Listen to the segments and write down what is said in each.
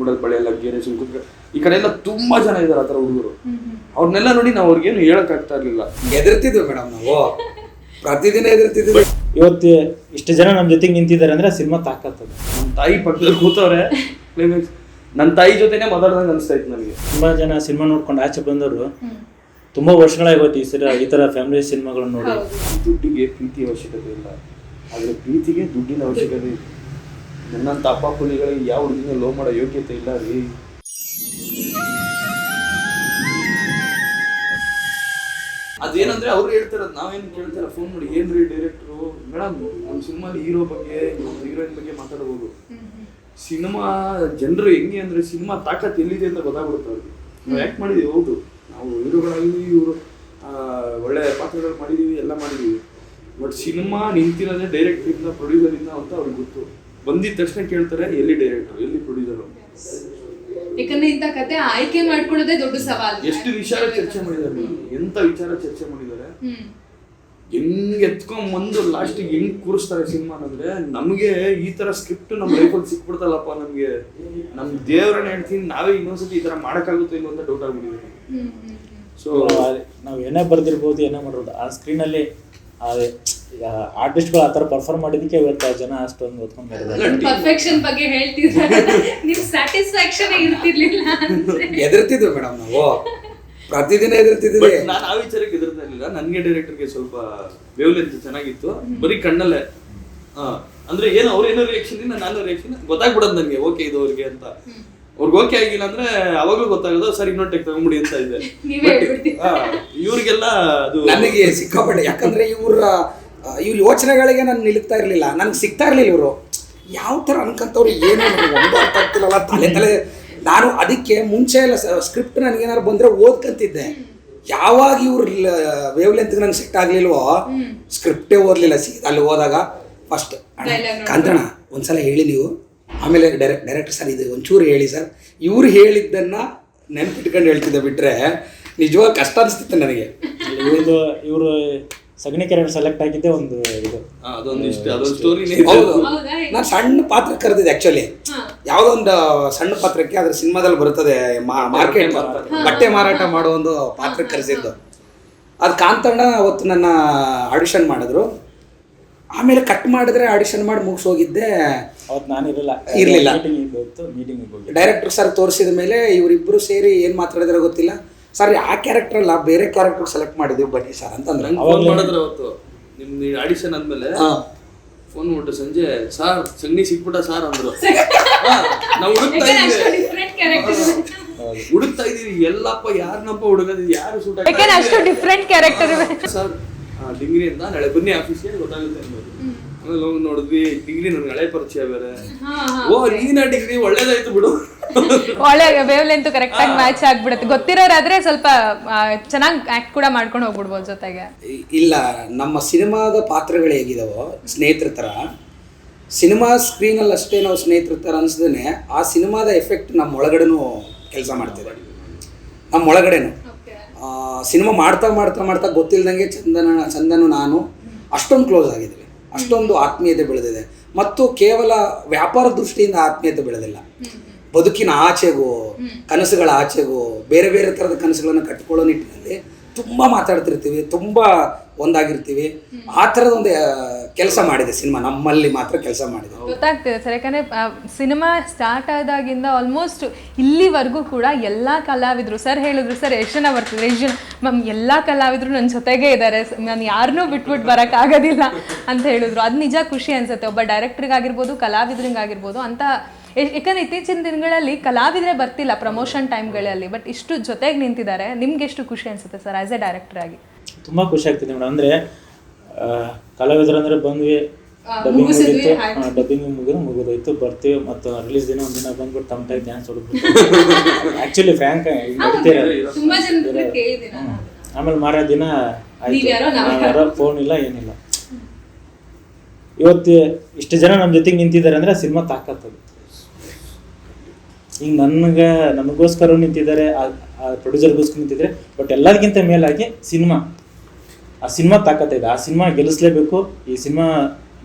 ಮುಡಲ್ ಬಳೆ ಲಗ್ಗೆರೆ ಸುಮ್ಕುತ್ಕ ಈ ಕಡೆ ಎಲ್ಲ ತುಂಬಾ ಜನ ಇದಾರೆ ಆತರ ಹುಡುಗರು. ಅವ್ರನ್ನೆಲ್ಲ ನೋಡಿ ನಾವು ಅವ್ರಿಗೇನು ಹೇಳಕ್ ಆಗ್ತಾ ಇರ್ಲಿಲ್ಲ. ಎದುರ್ತಿದ್ವಿ ಮೇಡಮ್ ನಾವು. ಪ್ರತಿದಿನ ಎದುರ್ತಿದ್ವಿ. ಇವತ್ತು ಇಷ್ಟು ಜನ ನಮ್ಮ ಜೊತೆಗೆ ನಿಂತಿದ್ದಾರೆ ಅಂದ್ರೆ ಸಿನಿಮಾ ತಾಕತ್ತದ. ನಮ್ಮ ತಾಯಿ ಪಕ್ಕದಲ್ಲಿ ಕೂತವ್ರೆ. ಕ್ಲೈಮ್ಯಾಕ್ಸ್ ನನ್ನ ತಾಯಿ ಜೊತೆನೆ ಮಾತಾಡ್ದಂಗೆ ಅನಿಸ್ತಾ ಇತ್ತು ನನಗೆ. ತುಂಬಾ ಜನ ಸಿನಿಮಾ ನೋಡ್ಕೊಂಡು ಆಚೆ ಬಂದವರು. ತುಂಬಾ ವರ್ಷಗಳಾಗೋಯ್ತು ಈ ಸರ ಈ ತರ ಫ್ಯಾಮಿಲಿ ಸಿನಿಮಾಗಳನ್ನ ನೋಡಿ ದುಡ್ಡಿಗೆ ಪ್ರೀತಿ ಅವಶ್ಯಕತೆ ಇಲ್ಲ. ಆದ್ರೆ ಪ್ರೀತಿಗೆ ದುಡ್ಡಿನ ಅವಶ್ಯಕತೆ ಇದೆ ನನ್ನಂಥ ಅಪ್ಪ ಪುಲಿಗಳಿಗೆ ಯಾವ ಹುಡುಗಿನ ಲೋ ಮಾಡೋ ಯೋಗ್ಯತೆ ಇಲ್ಲ ರೀ. ಅದೇನಂದ್ರೆ ಅವ್ರು ಹೇಳ್ತಾರದು ನಾವೇನು ಕೇಳ್ತಾರ ಫೋನ್ ಮಾಡಿ ಏನ್ರಿ ಡೈರೆಕ್ಟ್ರು ಮೇಡಮ್ ಒಂದು ಸಿನಿಮಾಲಿ ಹೀರೋ ಬಗ್ಗೆ ಹೀರೋಯಿನ್ ಬಗ್ಗೆ ಮಾತಾಡ್ಬೋದು. ಸಿನಿಮಾ ಜನರು ಹೆಂಗೆ ಅಂದ್ರೆ ಸಿನಿಮಾ ತಾಕತ್ ಎಲ್ಲಿದೆ ಅಂತ ಗೊತ್ತಾಗ್ಬಿಡುತ್ತೆ ಅವ್ರಿಗೆ. ನಾವು ಯಾಕೆ ಮಾಡಿದೀವಿ ಹೌದು. ನಾವು ಹೀರೋಗಳಲ್ಲಿ ಇವರು ಒಳ್ಳೆ ಪಾತ್ರಗಳು ಮಾಡಿದೀವಿ ಎಲ್ಲ ಮಾಡಿದೀವಿ. ಬಟ್ ಸಿನಿಮಾ ನಿಂತಿರೋದೇ ಡೈರೆಕ್ಟ್ರಿಂದ ಪ್ರೊಡ್ಯೂಸರಿಂದ ಅಂತ ಅವ್ರಿಗೆ ಗೊತ್ತು. ಬಂದಿದ ತಕ್ಷಣ ಕೇಳ್ತಾರೆ ಎಲ್ಲಿ ಡೈರೆಕ್ಟರ್ ಎಲ್ಲಿ ಪ್ರೊಡ್ಯೂಸರ್ ಯಾಕಂದ್ರೆ ಇಂಥ ಕತೆ ಆಯ್ಕೆ ಮಾಡ್ಕೊಳ್ಳೋದೇ ದೊಡ್ಡ ಸವಾಲು. ಎಷ್ಟು ವಿಚಾರ ಚರ್ಚೆ ಮಾಡಿದ್ದಾರೆ ಎಂತ ವಿಚಾರ ಚರ್ಚೆ ಮಾಡಿದ್ದಾರೆ. ಹೆಂಗ್ ಎತ್ಕೊಂಡ್ ಬಂದು ಲಾಸ್ಟ್ ಹೆಂಗ್ ಕೂರಿಸ್ತಾರೆ ಸಿನಿಮಾ ಅಂದ್ರೆ ನಮಗೆ ಈ ತರ ಸ್ಕ್ರಿಪ್ಟ್ ನಮ್ಮ ಲೈಫಲ್ಲಿ ಸಿಕ್ಬಿಡ್ತಲ್ಲಪ್ಪ ನಮ್ಗೆ. ನಮ್ ದೇವ್ರನ್ನ ಹೇಳ್ತೀನಿ ನಾವೇ ಇನ್ನೊಂದ್ಸತಿ ಈ ತರ ಮಾಡಕ್ಕಾಗುತ್ತೋ ಇಲ್ಲ ಅಂತ ಡೌಟ್ ಆಗ್ಬಿಟ್ಟಿದೆ. ಸೊ ನಾವು ಏನೇ ಬರ್ದಿರ್ಬೋದು ಏನೇ ಮಾಡಿರೋದು ಆ ಸ್ಕ್ರೀನಲ್ಲಿ ಆರ್ಟಿಸ್ಟ್ಗಳು ಆ ಥರ ಪರ್ಫಾರ್ಮ್ ಮಾಡಿದಕ್ಕೆ ಇವತ್ತು ಆ ಜನ ಅಷ್ಟೊಂದು ಓದ್ಕೊಂಡಿದ್ದಾರೆ ಪರ್ಫೆಕ್ಷನ್ ಬಗ್ಗೆ ಹೇಳ್ತಿದ್ದಾರೆ ನಿಮ್ ಸ್ಯಾಟಿಸ್ಫ್ಯಾಕ್ಷನ್ ಇರ್ತಿರ್ಲಿಲ್ಲ ಅಂದ್ರೆ. ಎದುರ್ತಿದ್ವಿ ಮೇಡಮ್ ನಾವು. ಪ್ರತಿದಿನ ಎದುರ್ತಿದ್ವಿ. ನಾನು ಆ ವಿಚಾರಕ್ಕೆ ಎದುರ್ತಾ ಇರ್ಲಿಲ್ಲ. ನನ್ಗೆ ಡೈರೆಕ್ಟರ್ಗೆ ಸ್ವಲ್ಪ ವೇವ್ಲೆಂತ್ ಚೆನ್ನಾಗಿತ್ತು. ಬರೀ ಕಣ್ಣಲ್ಲೇ. ಹಾ ಅಂದ್ರೆ ಏನು ಅವ್ರೇನೋ ರಿಯಾಕ್ಷನ್ ಇಂದ ನಾನು ರಿಯಾಕ್ಷನ್ ಗೊತ್ತಾಗ್ಬಿಡೋದು ನನಗೆ. ಓಕೆ ಇದು ಅವ್ರಿಗೆ ಅಂತ. ಅವ್ರಿಗೆ ಓಕೆ ಆಗಿಲ್ಲ ಅಂದ್ರೆ ಅವಾಗಲೂ ಗೊತ್ತಾಗೋದು ಸರ್ ಇನ್ನೊಂದು ಟೆಕ್ ತಗೊಂಡ್ಬಿಡಿ ಅಂತ ಇದೆ. ನೀವೇ ಹೇಳ್ಬಿಡ್ತೀರ. ಇವ್ರಿಗೆಲ್ಲ ಅದು ನನಗೆ ಸಿಕ್ಕಾಪಟ್ಟೆ. ಯಾಕಂದ್ರೆ ಇವ್ರ ಇವ್ರ ಯೋಚನೆಗಳಿಗೆ ನಾನು ನಿಲ್ತಾ ಇರಲಿಲ್ಲ. ನನಗೆ ಸಿಗ್ತಾ ಇರಲಿಲ್ಲ ಇವರು. ಯಾವ ಥರ ಅನ್ಕಂತವ್ರು ಏನು ಒಂದು ಅರ್ಥ ಆಗ್ತಿಲ್ಲಲ್ಲ. ತಲೆ ತಲೆ ನಾನು ಅದಕ್ಕೆ ಮುಂಚೆ ಎಲ್ಲ ಸ್ಕ್ರಿಪ್ಟ್ ನನಗೇನಾದ್ರು ಬಂದರೆ ಓದ್ಕಂತಿದ್ದೆ. ಯಾವಾಗ ಇವ್ರ ವೇವ್ ಲೆಂತ್ಗೆ ನಂಗೆ ಸೆಟ್ ಆಗಲಿಲ್ವೋ ಸ್ಕ್ರಿಪ್ಟೇ ಓದಲಿಲ್ಲ. ಸಿ ಅಲ್ಲಿ ಹೋದಾಗ ಫಸ್ಟ್ ಕಾಂತಣ್ಣ ಒಂದ್ಸಲ ಹೇಳಿ ನೀವು. ಆಮೇಲೆ ಡೈರೆಕ್ಟ್ ಡೈರೆಕ್ಟರ್ ಸರ್ ಇದು ಒಂಚೂರು ಹೇಳಿ ಸರ್ ಇವ್ರು ಹೇಳಿದ್ದನ್ನು ನೆನ್ಪಿಟ್ಕೊಂಡು ಹೇಳ್ತಿದ್ದೆ ಬಿಟ್ಟರೆ ನಿಜವಾಗ ಕಷ್ಟ ಅನಿಸ್ತಿತ್ತು ನನಗೆ. ಇವ್ರದ್ದು ಇವರು ಸಗಣಿ ಕ್ಯಾರೆಕ್ಟರ್ ಸೆಲೆಕ್ಟ್ ಆಗಿದ್ದೆ ಒಂದು ಇದು. ಆ, ಅದೊಂದು ಇಷ್ಟ ಅದೊಂದು ಸ್ಟೋರಿನೇ ಹೌದು. ಹೌದಾ? ನಾನು ಸಣ್ಣ ಪಾತ್ರ ಕರೆದಿದ್ದೆ ಆಕ್ಚುಲಿ ಹಾ. ಯಾವುದೋ ಒಂದು ಸಣ್ಣ ಪಾತ್ರಕ್ಕೆ ಅದ್ರ ಸಿನಿಮಾದಲ್ಲಿ ಬರುತ್ತದೆ ಮಾರ್ಕೆಟ್ ಬಟ್ಟೆ ಮಾರಾಟ. ಮಾಡೋ ಒಂದು ಪಾತ್ರ ಕರೆಸಿದ್ದು ಅದು ಕಾಂತಣ್ಣ ಅವತ್ತು ನನ್ನ ಆಡಿಷನ್ ಮಾಡಿದ್ರು. ಆಮೇಲೆ ಕಟ್ ಮಾಡಿದ್ರೆ ಆಡಿಷನ್ ಮಾಡಿ ಮುಗಿಸೋಗಿದ್ದೆ. ಅವತ್ತು ನಾನು ಇರಲಿಲ್ಲ. ಇರ್ಲಿಲ್ಲ. ಮೀಟಿಂಗ್ ಇತ್ತು ಮೀಟಿಂಗ್ ಹೋಗಿ ಡೈರೆಕ್ಟರ್ ಸರ್ ತೋರಿಸಿದ ಮೇಲೆ ಇವರಿಬ್ಬರು ಸೇರಿ ಏನು ಮಾತಾಡಿದ್ರೆ ಗೊತ್ತಿಲ್ಲ. ಸರ್ ಆ ಕ್ಯಾರೆಕ್ಟರ್ ಅಲ್ಲ ಬೇರೆ ಕ್ಯಾರೆಕ್ಟರ್ ಸೆಲೆಕ್ಟ್ ಮಾಡಿದ್ವಿ ಬನ್ನಿ ಸರ್ ಅಂತಂದ್ರೆ ಫೋನ್ ಮಾಡಿದ್ರೆ ಅವತ್ತು. ನಿಮ್ ಆಡಿಷನ್ ಆದ್ಮೇಲೆ ಫೋನ್ ಮಾಡ್ಬಿಟ್ಟು ಸಂಜೆ. ಸಾರ್ ಸಗಣಿ ಸಿಕ್ಬಿಟ್ಟ ಸಾರ್ ಅಂದ್ರು. ನಾವು ಹುಡುಕ್ತಾ ಇದ್ದೀವಿ ಹುಡುಕ್ತಾ ಇದೀವಿ ಎಲ್ಲಪ್ಪ ಯಾರನ್ನಪ್ಪ ಹುಡುಗದ? ಯಾರು ಸೂಟ್ ಅಷ್ಟು ಡಿಫ್ರೆಂಟ್ ಕ್ಯಾರೆಕ್ಟರ್ ಸರ್ ಡಿಂಗ್ರಿಯಿಂದ ನಾಳೆ ಬನ್ನಿ ಆಫೀಸ್ಗೆ ಗೊತ್ತಾಗುತ್ತೆ ಅನ್ನೋದು ಆಮೇಲೆ ಹೋಗಿ ನೋಡಿದ್ವಿ ಡಿಗ್ರಿ ನನ್ಗೆ ಹಳೆ ಪರಿಚಯ ಬೇರೆ. ಓ ನೀನ ಡಿಗ್ರಿ ಒಳ್ಳೇದಾಯ್ತು ಬಿಡು. ಒಳ್ಳೆ ವೇವ್ ಲೆಂತ್ ಕರೆಕ್ಟ್ ಆಗಿ ಮ್ಯಾಚ್ ಆಗ್ಬಿಡುತ್ತೆ. ಗೊತ್ತಿರೋರಾದ್ರೆ ಸ್ವಲ್ಪ ಚೆನ್ನಾಗಿ ಆಕ್ಟ್ ಕೂಡ ಮಾಡ್ಕೊಂಡು ಹೋಗ್ಬಿಡ್ಬೋದು ಜೊತೆಗೆ. ಇಲ್ಲ ನಮ್ಮ ಸಿನಿಮಾದ ಪಾತ್ರಗಳು ಹೇಗಿದಾವೋ ಸ್ನೇಹಿತರ ಥರ ಸಿನಿಮಾ ಸ್ಕ್ರೀನಲ್ಲಿ ಅಷ್ಟೇ ನಾವು ಸ್ನೇಹಿತರ ಥರ ಅನ್ಸದೇನೆ ಆ ಸಿನಿಮಾದ ಎಫೆಕ್ಟ್ ನಮ್ಮ ಒಳಗಡೆನೂ ಕೆಲಸ ಮಾಡ್ತಿದೆ. ನಮ್ಮ ಒಳಗಡೆನು. ಸಿನಿಮಾ ಮಾಡ್ತಾ ಮಾಡ್ತಾ ಮಾಡ್ತಾ ಗೊತ್ತಿಲ್ದಂಗೆ ಚಂದನ ಚಂದನು ನಾನು ಅಷ್ಟೊಂದು ಕ್ಲೋಸ್ ಆಗಿದ್ದೀವಿ ಅಷ್ಟೊಂದು ಆತ್ಮೀಯತೆ ಬೆಳೆದಿದೆ. ಮತ್ತು ಕೇವಲ ವ್ಯಾಪಾರ ದೃಷ್ಟಿಯಿಂದ ಆತ್ಮೀಯತೆ ಬೆಳೆದಿಲ್ಲ. ಬದುಕಿನ ಆಚೆಗೂ, ಕನಸುಗಳ ಆಚೆಗೂ, ಬೇರೆ ಬೇರೆ ಥರದ ಕನಸುಗಳನ್ನು ಕಟ್ಟಿಕೊಳ್ಳೋ ನಿಟ್ಟಿನಲ್ಲಿ ತುಂಬ ಮಾತಾಡ್ತಿರ್ತೀವಿ. ತುಂಬ ಒಂದಾಗಿರ್ತೀವಿ. ಆ ಥರದ ಒಂದು ಕೆಲಸ ಮಾಡಿದೆ ಸಿನಿಮಾ. ನಮ್ಮಲ್ಲಿ ಮಾತ್ರ ಕೆಲಸ ಮಾಡಿದೆ. ಗೊತ್ತಾಗ್ತಿದೆ ಸರ್. ಯಾಕಂದ್ರೆ ಸಿನಿಮಾ ಸ್ಟಾರ್ಟ್ ಆದಾಗಿಂದ ಆಲ್ಮೋಸ್ಟ್ ಇಲ್ಲಿವರೆಗೂ ಕೂಡ ಎಲ್ಲ ಕಲಾವಿದರು ಸರ್ ಹೇಳಿದ್ರು ಸರ್ ಎಷ್ಟು ಜನ ಬರ್ತಿದ್ರು ಎಷ್ಟು ಜನ ಮ್ಯಾಮ್, ಎಲ್ಲ ಕಲಾವಿದರು ನನ್ನ ಜೊತೆಗೆ ಇದ್ದಾರೆ ನಾನು ಯಾರನ್ನೂ ಬಿಟ್ಬಿಟ್ಟು ಬರೋಕ್ಕಾಗೋದಿಲ್ಲ ಅಂತ ಹೇಳಿದ್ರು. ಅದು ನಿಜ ಖುಷಿ ಅನ್ಸುತ್ತೆ. ಒಬ್ಬ ಡೈರೆಕ್ಟ್ರಿಗಾಗಿರ್ಬೋದು ಕಲಾವಿದ್ರಿಗಾಗಿರ್ಬೋದು ಅಂತ ಯಾಕಂದ್ರೆ ಇತ್ತೀಚಿನ ದಿನಗಳಲ್ಲಿ ಕಲಾವಿದ್ರೆ ಬರ್ತಿಲ್ಲ ಪ್ರಮೋಷನ್ ಟೈಮ್ಗಳಲ್ಲಿ ಬಟ್ ಇಷ್ಟು ಜೊತೆಗೆ ನಿಂತಿದ್ದಾರೆ. ನಿಮ್ಗೆ ಎಷ್ಟು ಖುಷಿ ಅನ್ಸುತ್ತೆ ಸರ್ ಆಸ್ ಎ ಡೈರೆಕ್ಟರ್ ಆಗಿ? ತುಂಬ ಖುಷಿ ಆಗ್ತಿದೆ ಮೇಡಮ್. ಅಂದರೆ ಕಲಾವಿದರು ಅಂದರೆ ಬಂದ್ವಿ ಡಬ್ಬಿಂಗ್ ಮುಗೀತು. ಡಬ್ಬಿಂಗ್ ಮುಗಿದು ಮುಗಿದೋಯ್ತು ಬರ್ತೀವಿ ಮತ್ತು ರಿಲೀಸ್ ದಿನ ಒಂದಿನ ದಿನ ಬಂದ್ಬಿಟ್ಟು ತಮ್ಮ ಟೈಮ್ ಡ್ಯಾನ್ಸ್ ಹೊಡೆದ್ಬಿಟ್ಟು ಆ್ಯಕ್ಚುಲಿ ಫ್ರ್ಯಾಂಕ್ ನಡೀತೀರ ನಾನು. ಆಮೇಲೆ ಮಾರೋ ದಿನ. ನಾವ್ಯಾರೋ ಫೋನ್ ಇಲ್ಲ ಏನಿಲ್ಲ. ಇವತ್ತು ಇಷ್ಟು ಜನ ನಮ್ಮ ಜೊತೆಗೆ ನಿಂತಿದ್ದಾರೆ ಅಂದರೆ ಸಿನಿಮಾ ತಾಕತ್ತದು ಈಗ ನನಗೆ ನಮಗೋಸ್ಕರ ನಿಂತಿದ್ದಾರೆ ಆ ಪ್ರೊಡ್ಯೂಸರ್ಗೋಸ್ಕರ ನಿಂತಿದ್ದಾರೆ ಬಟ್ ಎಲ್ಲದಕ್ಕಿಂತ ಮೇಲಾಗಿ ಸಿನಿಮಾ. ಆ ಸಿನಿಮಾ ತಾಕತ್ತಿದೆ ಆ ಸಿನಿಮಾ ಗೆಲ್ಲಿಸ್ಲೇಬೇಕು. ಈ ಸಿನಿಮಾ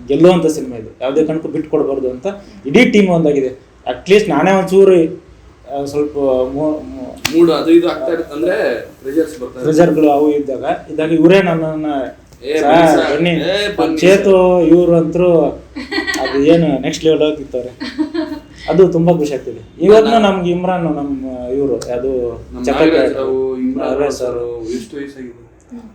ಗೆಲ್ಲುವಂಥ ಸಿನಿಮಾ ಇದು. ಯಾವುದೇ ಕಾರಣಕ್ಕೂ ಬಿಟ್ಟು ಕೊಡಬಾರ್ದು ಅಂತ ಇಡೀ ಟೀಮ್ ಒಂದಾಗಿದೆ. ಅಟ್ಲೀಸ್ಟ್ ನಾನೇ ಒಂಚೂರು ಸ್ವಲ್ಪ ಮೂಡ್ ಅದು ಇದು ಆಗ್ತಾ ಇರುತ್ತೆ ಅಂದ್ರೆ. ಪ್ರೆಷರ್ಗಳು ಅವು ಇದ್ದಾಗ. ಇದಾಗ ಇವರೇ ನನ್ನನ್ನ ಏ, ಬನ್ನಿ ಸರ್, ಏ, ಬನ್ನಿ ಚೇತು ಇವ್ರು ಅಂತೂ ಅದು ಏನು ನೆಕ್ಸ್ಟ್ ಲೆವೆಲ್ ಹೋಗಿತ್ತವ್ರೆ ಅದು ತುಂಬಾ ಖುಷಿ ಆಗ್ತಿದೆ. ಇವತ್ತು ನಮ್ಗೆ ಇಮ್ರಾನ್ ನಮ್ಮ ಇವರು. ಅದು ಇಮ್ರಾನ್ ಸರ್ ಎಷ್ಟು ವಯಸ್ಸಾಗಿದೆ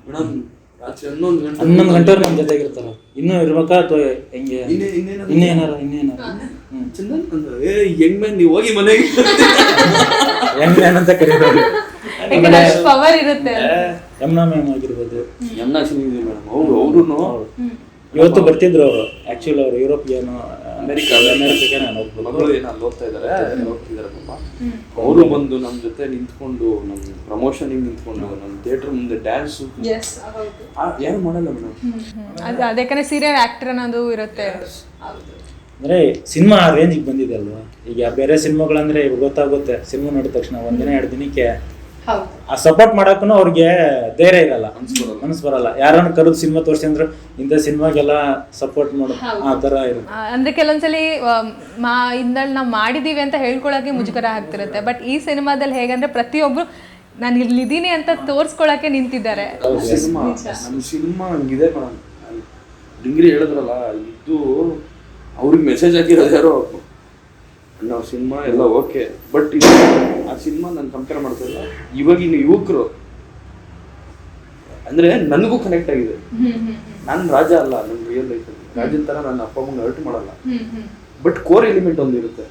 ಮೇಡಮ್ ಹನ್ನೊಂದು ಗಂಟೆ ನಮ್ ಗಂಟೆವರೆಗೆ ನಮ್ಮ ಜೊತೆಗೆ ಇರ್ತಾರ ಇನ್ನೂ ಇರ್ಬೇಕಾ ಅಥವಾ ಹೆಂಗೆ? ಇನ್ನೇನಾರ ಇನ್ನೇನಾರ ಹ್ಮ್. ಚಂದನ್ ಅಂದ, ಏ ಹೆಂಗ್ ಮ್ಯಾನ್ ನೀವು ಹೋಗಿ ಮನೆಗೆ ಹೆಂಗೆ ಅಂತ ಕರೀತಾರೆ. ಪವರ್ ಇರುತ್ತೆ. ಯಮುನಾ ಮ್ಯಾಮ್ ಆಗಿರ್ಬೋದು. ಚೆನ್ನಾಗಿದೆ ಮೇಡಮ್. ಅವರು ಅವರು ಇವತ್ತು ಬರ್ತಿದ್ರು ಅವರು. ಆಕ್ಚುಲಿ ಅವರು ಯುರೋಪ್ಗೆ ಏನೋ ಅಮೆರಿಕ ಅಮೆರಿಕಕ್ಕೆ ನಾನು ಹೋಗ್ಬೇಕು. ಮಗಳು ಏನೋ ಅಲ್ಲಿ ಓದ್ತಾ ಇದಾರೆ ನೋಡ್ತಿದಾರೆ ಪಾಪ. ಅವರು ಬಂದು ನಮ್ ಜೊತೆ ನಿಂತ್ಕೊಂಡು ನಮ್ ಪ್ರಮೋಷನ್ ನಿಂತ್ಕೊಂಡು ನಮ್ ಥಿಯೇಟರ್ ಮುಂದೆ ಡ್ಯಾನ್ಸ್ ಏನು ಮಾಡಲ್ಲ ಮೇಡಮ್ ಅದು ಸೀರಿಯಲ್ ಆಕ್ಟರ್ ಅನ್ನೋದು ಇರುತ್ತೆ. ಅಂದ್ರೆ ಸಿನಿಮಾ ರೇಂಜ್ ರೇಂಜಿಗೆ ಬಂದಿದೆ ಅಲ್ವಾ? ಈಗ ಬೇರೆ ಸಿನಿಮಾಗಳಂದ್ರೆ ಇವಾಗ ಗೊತ್ತಾಗುತ್ತೆ ಸಿನಿಮಾ ನೋಡಿದ ತಕ್ಷಣ ಒಂದಿನ ಎರಡು ದಿನಕ್ಕೆ ಆ ಸಪೋರ್ಟ್ ಮಾಡಕ್ಕೂ ಅವ್ರಿಗೆ ಧೈರ್ಯ ಇರಲ್ಲ. ಮನಸ್ಸು ಬರಲ್ಲ. ಯಾರನ್ನ ಕರೆದು ಸಿನಿಮಾ ತೋರಿಸಿ ಅಂದ್ರೆ ಇಂಥ ಸಿನಿಮಾಗೆಲ್ಲ ಸಪೋರ್ಟ್ ಮಾಡು. ಆ ತರ ಇರುತ್ತೆ. ಅಂದ್ರೆ ಕೆಲವೊಂದ್ಸಲಿ ಮಾ ಇಂದಲ್ಲಿ ನಾವು ಮಾಡಿದೀವಿ ಅಂತ ಹೇಳ್ಕೊಳಕ್ಕೆ ಮುಜುಗರ ಆಗ್ತಿರುತ್ತೆ. ಬಟ್ ಈ ಸಿನಿಮಾದಲ್ಲಿ ಹೇಗಂದ್ರೆ ಪ್ರತಿಯೊಬ್ರು ನಾನು ಇಲ್ಲಿದ್ದೀನಿ ಅಂತ ತೋರ್ಸ್ಕೊಳಕ್ಕೆ ನಿಂತಿದ್ದಾರೆ. ಸಿನಿಮಾ ನಮ್ಮ ಸಿನಿಮಾ ಹಂಗಿದೆ ಮೇಡಮ್ ಡಿಂಗ್ರಿ ಹೇಳಿದ್ರಲ್ಲ ಇದು ಅವ್ರಿಗೆ ಮೆಸೇಜ್ ಹಾಕಿರೋದು ಯಾರೋ ನಾವು ಸಿನಿಮಾ ಎಲ್ಲ ಓಕೆ. ಬಟ್ ಇದು ಆ ಸಿನಿಮಾ ನಾನು ಕಂಪೇರ್ ಮಾಡ್ತಾ ಇಲ್ಲ ಇವಾಗಿನ ಯುವಕರು ಅಂದ್ರೆ ನನಗೂ ಕನೆಕ್ಟ್ ಆಗಿದೆ. ನಾನು ರಾಜ ಅಲ್ಲ ನನ್ನ ರಿಯಲ್ ಲೈಫಲ್ಲಿ ರಾಜನ್ ತರ ನನ್ನ ಅಪ್ಪ ಅಮ್ಮನ ಹರ್ಟ್ ಮಾಡಲ್ಲ. ಬಟ್ ಕೋರ್ ಎಲಿಮೆಂಟ್ ಒಂದು ಇರುತ್ತೆ.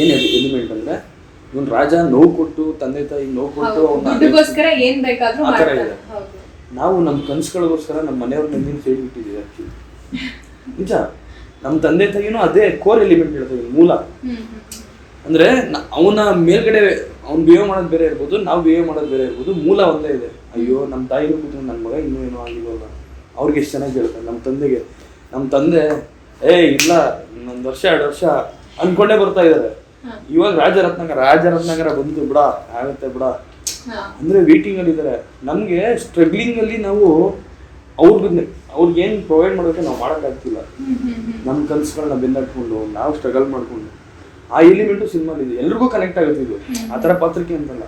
ಏನು ಎಲಿಮೆಂಟ್ ಅಂದ್ರೆ ಇವನ್ ರಾಜ ನೋವು ಕೊಟ್ಟು ತಂದೆ ತಾಯಿ ನೋವು ಕೊಟ್ಟು ಆ ಥರ ಇದೆ. ನಾವು ನಮ್ಮ ಕನಸುಗಳಿಗೋಸ್ಕರ ನಮ್ಮ ಮನೆಯವ್ರ ನಂದಿನ ಸೈಡ್ ಬಿಟ್ಟಿದ್ದೀವಿ ಆಕ್ಚುಲಿ ನಿಜ? ನಮ್ಮ ತಂದೆ ತಾಯಿನೂ ಅದೇ ಕೋರ್ ಎಲಿಮೆಂಟ್ ಹೇಳ್ತೀವಿ ಮೂಲ. ಅಂದ್ರೆ ಅವನ ಮೇಲ್ಗಡೆ ಅವ್ನು ಬಿಹೇವ್ ಮಾಡೋದು ಬೇರೆ ಇರ್ಬೋದು ನಾವು ಬಿಹೇವ್ ಮಾಡೋದು ಬೇರೆ ಇರ್ಬೋದು ಮೂಲ ಒಂದೇ ಇದೆ. ಅಯ್ಯೋ ನಮ್ಮ ತಾಯಿ ಕೂತ್ಕೊಂಡು ನನ್ನ ಮಗ ಇನ್ನೂ ಏನೋ ಆಗಿಲ್ವಲ್ಲ. ಅವ್ರಿಗೆ ಎಷ್ಟು ಚೆನ್ನಾಗಿ ಹೇಳ್ತಾರೆ ನಮ್ಮ ತಂದೆಗೆ. ನಮ್ಮ ತಂದೆ ಏ ಇಲ್ಲ ಒಂದು ವರ್ಷ ಎರಡು ವರ್ಷ ಅನ್ಕೊಂಡೇ ಬರ್ತಾ ಇದ್ದಾರೆ ಇವಾಗ ರಾಜರತ್ನಗರ ರಾಜರತ್ನಗರ ಬಂದು ಬಿಡ ಆಗುತ್ತೆ ಬಿಡ. ಅಂದ್ರೆ ವೇಟಿಂಗ್ ಅಲ್ಲಿ ಇದ್ದಾರೆ ನಮ್ಗೆ ಸ್ಟ್ರಗ್ಲಿಂಗ್ ಅಲ್ಲಿ ನಾವು ಅವ್ರಿಗೆ ಅವ್ರಿಗೇನು ಏನ್ ಪ್ರೊವೈಡ್ ಮಾಡೋಕ್ಕೆ ನಾವು ಮಾಡೋಕ್ಕಾಗ್ತಿಲ್ಲ ನಮ್ಮ ಕನಸುಗಳನ್ನ ಬೆನ್ನಟ್ಕೊಂಡು ನಾವು ಸ್ಟ್ರಗಲ್ ಮಾಡಿಕೊಂಡು ಆ ಎಲಿಮೆಂಟು ಸಿನಿಮಾಲಿ ಇದೆ ಎಲ್ರಿಗೂ ಕನೆಕ್ಟ್ ಆಗುತ್ತೆ ಇದು. ಆ ಥರ ಪಾತ್ರಕ್ಕೆ ಅಂತಲ್ಲ.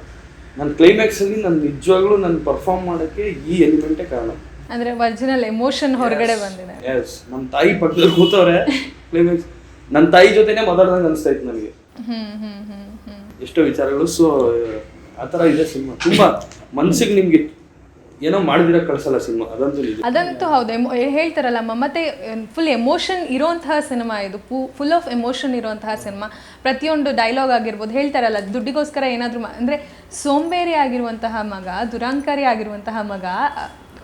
ನನ್ನ ಕ್ಲೈಮ್ಯಾಕ್ಸಲ್ಲಿ ನನ್ನ ನಾನು ನಿಜವಾಗ್ಲೂ ನಾನು ಪರ್ಫಾರ್ಮ್ ಮಾಡೋಕ್ಕೆ ಈ ಎಲಿಮೆಂಟೇ ಕಾರಣ. ಅಂದ್ರೆ ಒರಿಜಿನಲ್ ಎಮೋಷನ್ ಹೊರಗಡೆ ಬಂದಿದೆ. ಎಸ್ ನಮ್ಮ ತಾಯಿ ಪಕ್ಕದಲ್ಲಿ ಕೂತವ್ರೆ ಕ್ಲೈಮ್ಯಾಕ್ಸ್ ನನ್ನ ತಾಯಿ ಜೊತೆನೇ ಮಾತಾಡ್ದಂಗೆ ಅನಿಸ್ತಾ ಇತ್ತು ನನಗೆ ಎಷ್ಟೋ ವಿಚಾರಗಳು. ಸೊ ಆ ಥರ ಇದೆ ಸಿನಿಮಾ ತುಂಬ ಮನ್ಸಿಗೆ ನಿಮ್ಗೆ ಏನೋ ಮಾಡಿದ್ರೆ ಕಳ್ಸಲ್ಲ ಸಿನಿಮಾ, ಅದಂತೂ ಅದಂತೂ ಹೌದು. ಎಮೋ- ಹೇಳ್ತಾರಲ್ಲ ಮತ್ತೆ ಫುಲ್ ಎಮೋಷನ್ ಇರೋಂತಹ ಸಿನಿಮಾ ಇದು. ಫುಲ್ ಆಫ್ ಎಮೋಷನ್ ಇರುವಂತಹ ಸಿನಿಮಾ. ಪ್ರತಿಯೊಂದು ಡೈಲಾಗ್ ಆಗಿರ್ಬೋದು, ಹೇಳ್ತಾರಲ್ಲ, ದುಡ್ಡಿಗೋಸ್ಕರ ಏನಾದರೂ ಅಂದರೆ ಸೋಂಬೇರಿ ಆಗಿರುವಂತಹ ಮಗ, ದುರಾಂಕಾರಿ ಆಗಿರುವಂತಹ ಮಗ,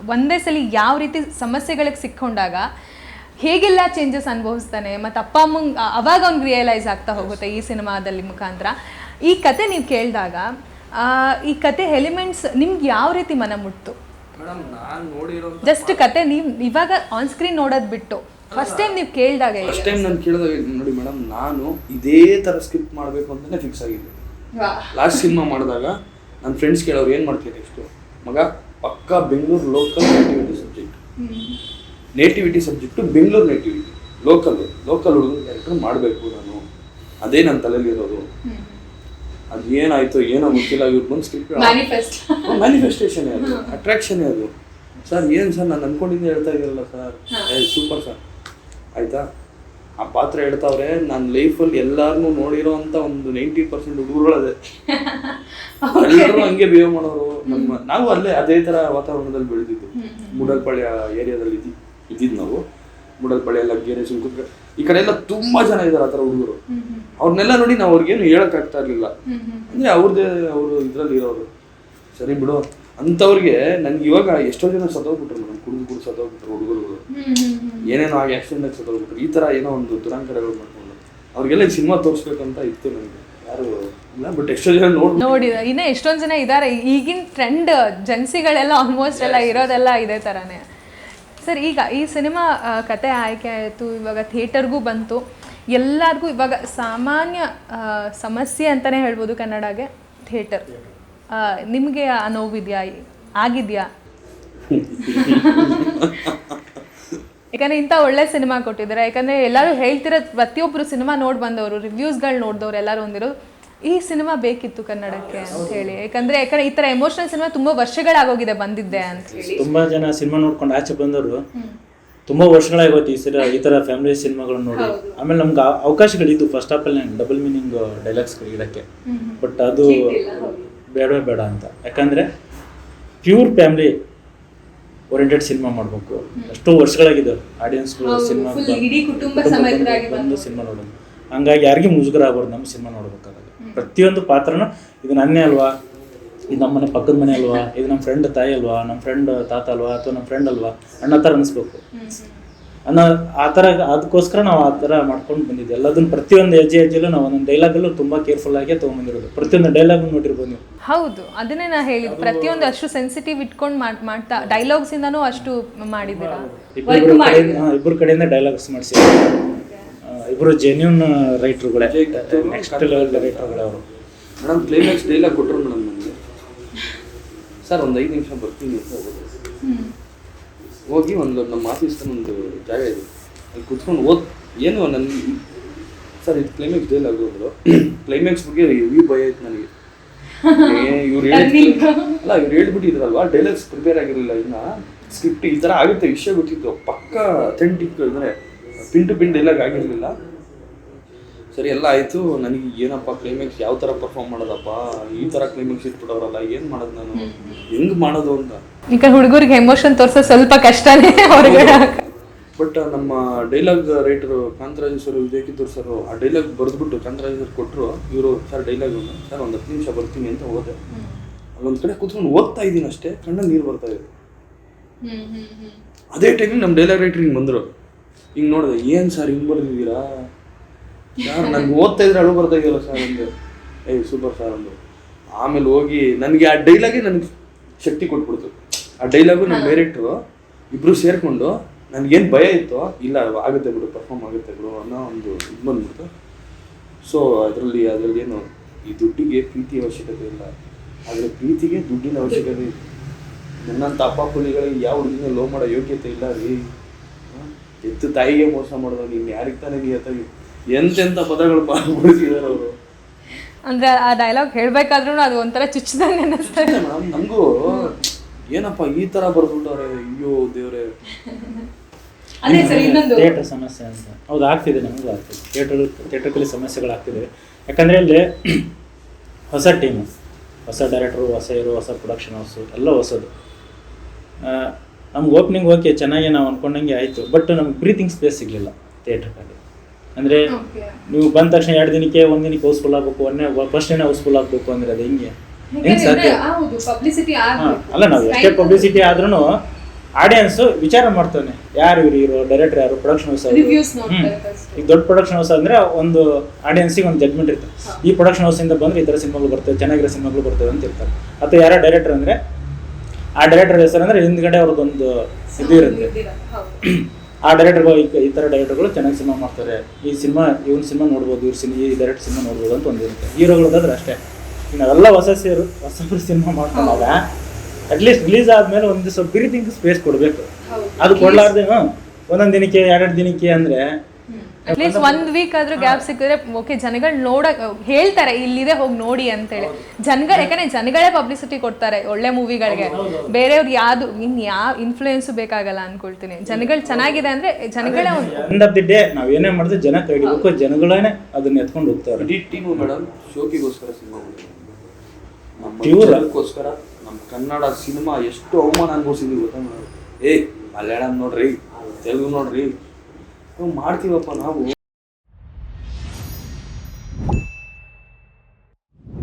ಒಂದೇ ಸಲ ಯಾವ ರೀತಿ ಸಮಸ್ಯೆಗಳಿಗೆ ಸಿಕ್ಕೊಂಡಾಗ ಹೇಗೆಲ್ಲ ಚೇಂಜಸ್ ಅನುಭವಿಸ್ತಾನೆ, ಮತ್ತು ಅಪ್ಪ ಅಮ್ಮಂಗೆ ಅವಾಗ ಅವ್ನಿಗೆ ರಿಯಲೈಸ್ ಆಗ್ತಾ ಹೋಗುತ್ತೆ ಈ ಸಿನಿಮಾದಲ್ಲಿ ಮುಖಾಂತರ. ಈ ಕತೆ ನೀವು ಕೇಳಿದಾಗ ಈ ಕತೆ ಎಲಿಮೆಂಟ್ಸ್ ನಿಮ್ಗೆ ಯಾವ ರೀತಿ ಮನ ಮುಟ್ತು? ಮೇಡಮ್ ನಾನು ನೋಡಿರೋ ಜಸ್ಟ್ ಕತೆ ನೀವು ಇವಾಗ ಆನ್ ಸ್ಕ್ರೀನ್ ನೋಡೋದ್ ಬಿಟ್ಟು. ಫಸ್ಟ್ ಟೈಮ್ ನೀವು ಕೇಳಿದಾಗ ಫಸ್ಟ್ ಟೈಮ್ ನಾನು ಕೇಳಿದಾಗ ನೋಡಿ ಮೇಡಮ್ ನಾನು ಇದೇ ಥರ ಸ್ಕ್ರಿಪ್ಟ್ ಮಾಡಬೇಕು ಅಂತಲೇ ಫಿಕ್ಸ್ ಆಗಿದ್ದೆ. ವಾ. ಲಾಸ್ಟ್ ಸಿನಿಮಾ ಮಾಡಿದಾಗ ನನ್ನ ಫ್ರೆಂಡ್ಸ್ ಕೇಳೋರು ಏನು ಮಾಡ್ತೀಯ ನೆಕ್ಸ್ಟು ಮಗ ಪಕ್ಕಾ Bengaluru local nativity subject nativity subject Bengaluru nativity local local ಹುಡುಗರು ಕ್ಯಾರೆಕ್ಟರ್ ಮಾಡಬೇಕು ನಾನು. ಅದೇ ನನ್ನ ತಲೆಯಲ್ಲಿ ಇರೋದು. ಅದು ಏನಾಯ್ತು ಏನೋ ಗೊತ್ತಿಲ್ಲ ಇವ್ರು ಬಂದು ಮ್ಯಾನಿಫೆಸ್ಟ್ ಮ್ಯಾನಿಫೆಸ್ಟೇಷನ್ ಅದು ಅಟ್ರಾಕ್ಷನ್ ಅದು. ಸರ್ ಏನು ಸರ್ ನಾನು ಅನ್ಕೊಂಡಿದ್ದೆ ಹೇಳ್ತಾ ಇದ್ದೀರಲ್ಲ ಸರ್. ಏ ಸೂಪರ್ ಸರ್. ಆಯ್ತಾ? ಆ ಪಾತ್ರ ಹೇಳ್ತಾವ್ರೆ ನನ್ನ ಲೈಫಲ್ಲಿ ಎಲ್ಲಾರನ್ನೂ ನೋಡಿರೋ ಅಂತ ಒಂದು ನೈಂಟಿ ಪರ್ಸೆಂಟ್ ಹುಡುಗರುಗಳದೆ. ಎಲ್ಲರೂ ಹಂಗೆ ಬಿಹೇವ್ ಮಾಡೋರು. ನಮ್ಮ ನಾವು ಅಲ್ಲೇ ಅದೇ ಥರ ವಾತಾವರಣದಲ್ಲಿ ಬೆಳೆದಿದ್ದು. ಮೂಡಲ್ಪಾಳ್ಯ ಏರಿಯಾದಲ್ಲಿ ಇದ್ದಿ ಇದ್ದಿದ್ದು ನಾವು. ಮೂಡಲ್ಪಾಳ್ಯ ಲಗ್ಗೆರೆ ಸುಂಕುತ್ರ ಈ ಕಡೆ ಎಲ್ಲ ತುಂಬಾ ಜನ ಇದ್ದಾರೆ ಆ ಥರ ಹುಡುಗರು. ಅವ್ರನ್ನೆಲ್ಲ ನೋಡಿ ನಾವು ಅವ್ರಿಗೇನು ಆಗ್ತಾ ಇರಲಿಲ್ಲ. ಅಂದ್ರೆ ಅವ್ರದ್ದೇ ಅವರು ಇದ್ರಲ್ಲಿ ಇರೋರು. ಸರಿ ಬಿಡು. ಅಂತವ್ರಿಗೆ ನನ್ಗೆ ಇವಾಗ ಎಷ್ಟೋ ಜನ ಸತ್ತೋಗ್ಬಿಟ್ರು ಮೇಡಮ್ ಕುಡಿದು ಕುಡಿದು ಸತ್ತೋಗ್ಬಿಟ್ರು ಹುಡುಗರುಗಳು ಏನೇನೋ ಆಗಿ ಆಕ್ಸಿಡೆಂಟ್ ಸತ್ತೋಗ್ಬಿಟ್ರು. ಈ ತರ ಏನೋ ಒಂದು ದುರಂಕರಗಳು ಮಾಡ್ಕೊಂಡು. ಅವ್ರಿಗೆಲ್ಲ ಈ ಸಿನಿಮಾ ತೋರಿಸ್ಬೇಕಂತ ಇತ್ತು ನನಗೆ. ಯಾರು ಇಲ್ಲ ಬಟ್ ಎಷ್ಟೋ ಜನ ನೋಡಿ ನೋಡಿ ಇನ್ನ ಎಷ್ಟೊಂದು ಜನ ಇದ್ದಾರೆ ಈಗಿನ ಟ್ರೆಂಡ್ ಜನ್ಸಿಗಳೆಲ್ಲ ಆಲ್ಮೋಸ್ಟ್ ಎಲ್ಲ ಇರೋದೆಲ್ಲ ಇದೇ ಥರನೇ ಸರ್ ಈಗ ಈ ಸಿನಿಮಾ ಕತೆ ಆಯ್ಕೆ ಆಯಿತು ಇವಾಗ ಥಿಯೇಟರ್ಗೂ ಬಂತು. ಎಲ್ಲರಿಗೂ ಇವಾಗ ಸಾಮಾನ್ಯ ಸಮಸ್ಯೆ ಅಂತಲೇ ಹೇಳ್ಬೋದು ಕನ್ನಡಗೆ ಥಿಯೇಟರ್. ನಿಮಗೆ ಆ ನೋವಿದೆಯಾ? ಆಗಿದೆಯಾ? ಯಾಕಂದ್ರೆ ಇಂಥ ಒಳ್ಳೆ ಸಿನಿಮಾ ಕೊಟ್ಟಿದ್ದಾರೆ. ಯಾಕಂದ್ರೆ ಎಲ್ಲರೂ ಹೇಳ್ತಿರೋ ಪ್ರತಿಯೊಬ್ಬರು ಸಿನಿಮಾ ನೋಡಿ ಬಂದವರು ರಿವ್ಯೂಸ್ಗಳು ನೋಡಿದವ್ರು ಎಲ್ಲರೂ ಒಂದಿರೋ ಈ ಸಿನಿಮಾ ಬೇಕಿತ್ತು ಕನ್ನಡಕ್ಕೆ ಅಂತ ಹೇಳಿ. ಯಾಕಂದ್ರೆ ಯಾಕಂದ್ರೆ ಈ ತರ ಎಮೋಷನಲ್ ಸಿನಿಮಾ ತುಂಬಾ ವರ್ಷಗಳಾಗೋಗಿದೆ ಬಂದಿದ್ದೆ ಅಂತ ಹೇಳಿ. ತುಂಬಾ ಜನ ಸಿನಿಮಾ ನೋಡ್ಕೊಂಡು ಆಚೆ ಬಂದವರು ತುಂಬಾ ವರ್ಷಗಳಾಗೋಯ್ತು ಈ ಸಿರ ಈ ತರ ಫ್ಯಾಮಿಲಿ ಸಿನಿಮಾಗಳನ್ನ ನೋಡಿ. ಆಮೇಲೆ ನಮ್ಗೆ ಅವಕಾಶಗಳಿತ್ತು first of all double meaning dialogues ಇಡಕ್ಕೆ. But ಅದು ಬೇಡವೇ ಬೇಡ ಅಂತ. ಯಾಕಂದ್ರೆ ಪ್ಯೂರ್ ಫ್ಯಾಮಿಲಿ ಓರಿಯೆಂಟೆಡ್ ಸಿನಿಮಾ ಮಾಡಬೇಕು. ಎಷ್ಟೋ ವರ್ಷಗಳಾಗಿದೆ ಆಡಿಯನ್ಸ್ ಸಿನಿಮಾ ಬಂದು ಸಿನಿಮಾ ನೋಡೋದು. ಹಂಗಾಗಿ ಯಾರಿಗೂ ಮುಜುಗರ ಆಗ್ಬಾರ್ದು ನಮ್ಮ ಸಿನಿಮಾ ನೋಡ್ಬೇಕಾದಾಗ ಪ್ರತಿಯೊಂದು ಪಾತ್ರನೂ ಇದು ನನ್ನೇ ಅಲ್ವಾ? ಇದು ನಮ್ಮ ಮನೆ ಪಕ್ಕದ ಮನೆ ಅಲ್ವಾ? ಇದು ನಮ್ಮ ಫ್ರೆಂಡ್ ತಾಯಿ ಅಲ್ವಾ? ನಮ್ಮ ಫ್ರೆಂಡ್ ತಾತ ಅಲ್ವಾ? ಅಥವಾ ನಮ್ಮ ಫ್ರೆಂಡ್ ಅಲ್ವಾ? ಅಣ್ಣ ಥರ ಅನಿಸ್ಬೇಕು. ಅನ್ನೋ ಆ ಥರ ಅದಕ್ಕೋಸ್ಕರ ನಾವು ಆ ಥರ ಮಾಡ್ಕೊಂಡು ಬಂದಿದ್ದೆ. ಎಲ್ಲದನ್ನು ಪ್ರತಿಯೊಂದು ಹೆಜ್ಜೆ ಹೆಜ್ಜೆಲ್ಲೂ ನಾವು ಒಂದೊಂದು ಡೈಲಾಗಲ್ಲೂ ತುಂಬ ಕೇರ್ಫುಲ್ ಆಗಿ ತೊಗೊಂಬಂದಿರೋದು. ಪ್ರತಿಯೊಂದು ಡೈಲಾಗ್ ನೋಡಿರ್ಬೋದು ನೀವು. ಹೌದು. ಅದನ್ನೇ ನಾ ಹೇಳಿದ್ ಪ್ರತಿಯೊಂದು ಅಷ್ಟು ಸೆನ್ಸಿಟಿವ್ ಇಟ್ಕೊಂಡು ಮಾಡ್ ಮಾಡ್ತಾ ಡೈಲಾಗ್ಸ್ ಇಂದಾನು ಅಷ್ಟು ಮಾಡಿದ್ದೀರಾ? ಇಬ್ಬರು ಕಡೆಯಿಂದ ಇಬ್ಬರು ಕಡೆಯಿಂದ ಡೈಲಾಗ್ಸ್ ಮಾಡಿಸಿ ಇಬ್ಬರು ಜೆನ್ಯೂನ್ ರೈಟರ್ಗಳೇ ನೆಕ್ಸ್ಟ್ ಲೆವೆಲ್ ರೈಟ್ರುಗಳೇ ಅವರು. ಮೇಡಮ್ ಕ್ಲೈಮ್ಯಾಕ್ಸ್ ಡೈಲಾಗ್ ಕೊಟ್ಟರು ಮೇಡಮ್ ನನಗೆ ಸರ್ ಒಂದು ಐದು ನಿಮಿಷ ಬರ್ತೀನಿ ಅಂತ ಹೋಗೋದು ಹೋಗಿ ಒಂದು ನಮ್ಮ ಆಫೀಸ್ನ ಒಂದು ಜಾಗ ಇದೆ. ಅಲ್ಲಿ ಕುತ್ಕೊಂಡು ಓದ್ ಏನು ನನ್ನ ಸರ್ ಇದು ಕ್ಲೈಮ್ಯಾಕ್ಸ್ ಡೈಲಾಗ್ ಹೋದ್ರು ಕ್ಲೈಮ್ಯಾಕ್ಸ್ ಬಗ್ಗೆ ರಿವ್ಯೂ ಭಯ ಆಯ್ತು ನನಗೆ. ಇವ್ರು ಹೇಳಿ ಅಲ್ಲ ಇವ್ರು ಹೇಳ್ಬಿಟ್ಟಿದ್ರಲ್ವಾ? ಡೈಲಾಗ್ಸ್ ಪ್ರಿಪೇರ್ ಆಗಿರಲಿಲ್ಲ ಇನ್ನ. ಸ್ಕ್ರಿಪ್ಟ್ ಈ ಥರ ಆಗುತ್ತೆ ವಿಷಯ ಗೊತ್ತಿತ್ತು. ಪಕ್ಕ ಅಥೆಂಟಿಕ್ ಅಂದರೆ ಪಿನ್ ಟು ಪಿನ್ ಡೈಲಾಗ್ ಆಗಿರಲಿಲ್ಲ. ಸರಿ ಎಲ್ಲ ಆಯಿತು. ನನಗೆ ಏನಪ್ಪ ಕ್ಲೈಮ್ಯಾಕ್ಸ್ ಯಾವ ಥರ ಪರ್ಫಾರ್ಮ್ ಮಾಡೋದಪ್ಪ? ಈ ಥರ ಕ್ಲೈಮ್ಯಾಕ್ಸ್ ಇಟ್ಬಿಡೋರಲ್ಲ ಏನು ಮಾಡೋದು ನಾನು? ಹೆಂಗ್ ಮಾಡೋದು ಅಂತ? ಈಗ ಹುಡುಗರಿಗೆ ಎಮೋಷನ್ ತೋರಿಸೋ ಸ್ವಲ್ಪ ಕಷ್ಟನೇ ಅವ್ರಿಗೆ ಬಟ್ ನಮ್ಮ dialogue writer Kantharaj sir Vijay Kittur sir ಆ ಡೈಲಾಗ್ ಬರೆದ್ಬಿಟ್ಟು ಕಾಂತರಾಜ್ ಸರ್ ಕೊಟ್ಟರು ಇವರು ಸರ್ ಡೈಲಾಗ್ ಸರ್ ಒಂದು ಹತ್ತು ನಿಮಿಷ ಬರ್ತೀನಿ ಅಂತ ಹೋದೆ. ಅಲ್ಲೊಂದು ಕಡೆ ಕೂತ್ಕೊಂಡು ಓದ್ತಾ ಇದ್ದೀನಿ ಅಷ್ಟೇ. ಕಣ್ಣಲ್ಲಿ ನೀರು ಬರ್ತಾ ಇದೆ. ಅದೇ ಟೈಮಿಗೆ ನಮ್ಮ ಡೈಲಾಗ್ ರೈಟರ್ ಹಿಂಗೆ ಬಂದರು. ಹಿಂಗೆ ನೋಡಿದೆ ಏನು ಸರ್ ಹಿಂಗೆ ಬರ್ದಿದ್ದೀರಾ? ಸರ್ ನನಗೆ ಓದ್ತಾ ಇದ್ರೆ ಅಳು ಬರ್ತಾ ಇದೆಯಲ್ಲ ಸರ್ ಅಂದೆ. ಏಯ್ ಸೂಪರ್ ಸರ್ ಅಂದರು ಆಮೇಲೆ ಹೋಗಿ ನನಗೆ ಆ ಡೈಲಾಗೆ ನನಗೆ ಶಕ್ತಿ ಕೊಟ್ಬಿಡ್ತು. ಆ ಡೈಲಾಗು ನಮ್ಮ ಡೈರೆಕ್ಟ್ರು ಇಬ್ಬರು ಸೇರಿಕೊಂಡು ನನಗೇನು ಭಯ ಇತ್ತು ಇಲ್ಲ ಆಗುತ್ತೆ ಬಿಡು ಪರ್ಫಾರ್ಮ್ ಆಗುತ್ತೆ ಬಿಡು ಅನ್ನೋ ಒಂದು ಇದು ಬಂದ್ಬಿಡ್ತು. ಸೊ ಅದರಲ್ಲಿ ಅದರಲ್ಲಿ ಏನು ಈ ದುಡ್ಡಿಗೆ ಪ್ರೀತಿ ಅವಶ್ಯಕತೆ ಇಲ್ಲ. ಆದರೆ ಪ್ರೀತಿಗೆ ದುಡ್ಡಿನ ಅವಶ್ಯಕತೆ ಇದೆ ನನ್ನಂಥ ಅಪ್ಪ ಪುಲಿಗಳಿಗೆ ಯಾವ ಹುಡುಗಿನ ಲೋ ಮಾಡೋ ಯೋಗ್ಯತೆ ಇಲ್ಲ ರೀ? ಎತ್ತು ತಾಯಿಗೆ ಮೋಸ ಮಾಡೋದು ನೀನು ಯಾರಿಗೆ ತಾನೇ ನಿಯತ್ತಾಗಿ ಎಂತೆಂಥ ಪದಗಳು ಬಳಸಿದಾರೆ ಅವರು. ಅಂದ್ರೆ ಆ ಡೈಲಾಗ್ ಹೇಳ್ಬೇಕಾದ್ರೂ ಅದು ಒಂಥರ ಚುಚ್ಚದಂಗೆ ನಮಗೂ ಏನಪ್ಪ ಈ ತರ ಬರ್ಬಿಟ್ಟವ್ರೆ ಅಯ್ಯೋ ದೇವ್ರೆ. ಅದೇ ಸರ್ ಇನ್ನೊಂದು ಥಿಯೇಟರ್ ಸಮಸ್ಯೆ ಅಂತ. ಹೌದು ಆಗ್ತಿದೆ ನಮಗೂ ಆಗ್ತಿದೆ. ಥಿಯೇಟರ್ ಥಿಯೇಟರ್ಗಳಲ್ಲಿ ಸಮಸ್ಯೆಗಳಾಗ್ತಿದೆ ಯಾಕಂದರೆ ಅಲ್ಲಿ ಹೊಸ ಟೀಮು ಹೊಸ ಡೈರೆಕ್ಟ್ರು ಹೊಸ ಇರು ಹೊಸ ಪ್ರೊಡಕ್ಷನ್ ಹೌಸು ಎಲ್ಲ ಹೊಸದು. ನಮ್ಗೆ ಓಪನಿಂಗ್ ಓಕೆ ಚೆನ್ನಾಗಿ ನಾವು ಅನ್ಕೊಂಡಂಗೆ ಆಯಿತು. ಬಟ್ ನಮ್ಗೆ ಬ್ರೀತಿಂಗ್ ಸ್ಪೇಸ್ ಸಿಗಲಿಲ್ಲ ಥಿಯೇಟ್ರಲ್ಲಿ ಅಂದರೆ ನೀವು ಬಂದ ತಕ್ಷಣ ಎರಡು ದಿನಕ್ಕೆ ಒಂದು ದಿನಕ್ಕೆ ಹೌಸ್ಫುಲ್ ಆಗಬೇಕು ಒಂದೇ ಫಸ್ಟ್ ಡೇನೇ ಹೌಸ್ಫುಲ್ ಆಗಬೇಕು ಅಂದರೆ ಅದು ಹಿಂಗೆ? ಹೆಂಗೆ ಸಾಧ್ಯ? ಅಲ್ಲ ನಾವು ಎಷ್ಟೇ ಪಬ್ಲಿಸಿಟಿ ಆದ್ರೂ ಆಡಿಯನ್ಸ್ ವಿಚಾರ ಮಾಡ್ತಾನೆ. ಯಾರು ಇವ್ರು ಇರೋ ಡೈರೆಕ್ಟರ್ ಯಾರು ಪ್ರೊಡಕ್ಷನ್ ಹೌಸ್. ಈಗ ದೊಡ್ಡ ಪ್ರೊಡಕ್ಷನ್ ಹೌಸ್ ಅಂದ್ರೆ ಒಂದು ಆಡಿಯನ್ಸಿಗೆ ಒಂದು ಜಡ್ಮೆಂಟ್ ಇರ್ತದೆ. ಈ ಪ್ರೊಡಕ್ಷನ್ ಹೌಸ್ ಇಂದ ಬಂದ್ರೆ ಈ ತರ ಸಿನಿಮಾಗಳು ಬರ್ತವೆ ಚೆನ್ನಾಗಿರೋ ಸಿನಿಮಾಗಳು ಬರ್ತವೆ ಅಂತ ಇರ್ತಾರೆ. ಅಥವಾ ಯಾರೋ ಡೈರೆಕ್ಟರ್ ಅಂದ್ರೆ ಆ ಡೈರೆಕ್ಟರ್ ಹೆಸರು ಅಂದ್ರೆ ಹಿಂದ್ಗಡೆ ಅವ್ರದ್ದೊಂದು ಇದು ಇರುತ್ತೆ. ಆ ಡೈರೆಕ್ಟರ್ಗಳು ಈ ಥರ ಡೈರೆಕ್ಟರ್ಗಳು ಚೆನ್ನಾಗಿ ಸಿನಿಮಾ ಮಾಡ್ತಾರೆ. ಈ ಸಿನಿಮಾ ಇವ್ನ ಸಿನಿಮಾ ನೋಡ್ಬೋದು ಇವ್ರ ಸಿನಿ ಈ ಡೈರೆಕ್ಟ್ ಸಿನಿಮಾ ನೋಡ್ಬೋದು ಅಂತ ಒಂದು ಇರುತ್ತೆ. ಹೀರೋಗಳದಾದ್ರೆ ಅಷ್ಟೇ. ಇನ್ನು ಅದೆಲ್ಲ ಹೊಸ ಸೇರು ಹೊಸಬ್ರು ಸಿನಿಮಾ ಮಾಡ್ಕೊಂಡಾಗ ಅಟ್ಲೀಸ್ಟ್ ರಿಲೀಸ್ ಆದ್ಮೇಲೆ ಒಂದು ಸ್ವಲ್ಪ ಬ್ರೀತಿಂಗ್ ಸ್ಪೇಸ್ ಕೊಡಬೇಕು. ಅದು ಕೊಡಲಾರ್ದೇನು ಒಂದೊಂದು ದಿನಕ್ಕೆ ಎರಡೆರಡು ದಿನಕ್ಕೆ ಅಂದ್ರೆ ಅಟ್ಲೀಸ್ಟ್ ಒಂದ್ ವೀಕ್ ಆದ್ರೂ ಗ್ಯಾಪ್ ಸಿಕ್ಕಿದ್ರೆ ಓಕೆ ಜನಗಳು ನೋಡಕ್ ಹೇಳ್ತಾರೆ ಇಲ್ಲಿದೆ ಹೋಗಿ ನೋಡಿ ಅಂತೇಳಿ. ಜನಗಳು ಯಾಕಂದ್ರೆ ಜನಗಳೇ ಪಬ್ಲಿಸಿಟಿ ಕೊಡ್ತಾರೆ ಒಳ್ಳೆ ಮೂವಿಗಳಿಗೆ ಬೇರೆಯವ್ರು ಯಾವ್ದು ಇನ್ ಯಾವ ಇನ್ಫ್ಲೂಯೆನ್ಸ್ ಬೇಕಾಗಲ್ಲ ಅನ್ಕೊಳ್ತೀನಿ. ಜನಗಳು ಚೆನ್ನಾಗಿದೆ ಅಂದ್ರೆ ಜನಗಳೇ ಒಂದು ಎಂಡ್ ಆಫ್ ದಿ ಡೇ ನಾವ್ ಏನೇ ಮಾಡಿದ್ರೆ ಜನ ಕೈ ಹಿಡಿಬೇಕು ಜನಗಳೇನೆ ಅದನ್ನ ಎತ್ಕೊಂಡು ಹೋಗ್ತಾರೆ. ಇಡೀ ಟೀಮು ಮೇಡಮ್ ಶೋಕಿಗೋಸ್ಕರ ಸಿನಿಮಾ ಪ್ಯೂರ್ ಅದಕ್ಕೋಸ್ಕರ. ನಮ್ಮ ಕನ್ನಡ ಸಿನಿಮಾ ಎಷ್ಟು ಅವಮಾನ ಅನ್ಭವಿಸಿದ್ವಿ ಗೊತ್ತಾ ಮೇಡಮ್ ಏಯ್ ಮಲಯಾಳಂ ನೋಡ್ರಿ ತೆಲುಗು ನೋಡ್ರಿ ನಾವು ಮಾಡ್ತೀವಪ್ಪ ನಾವು.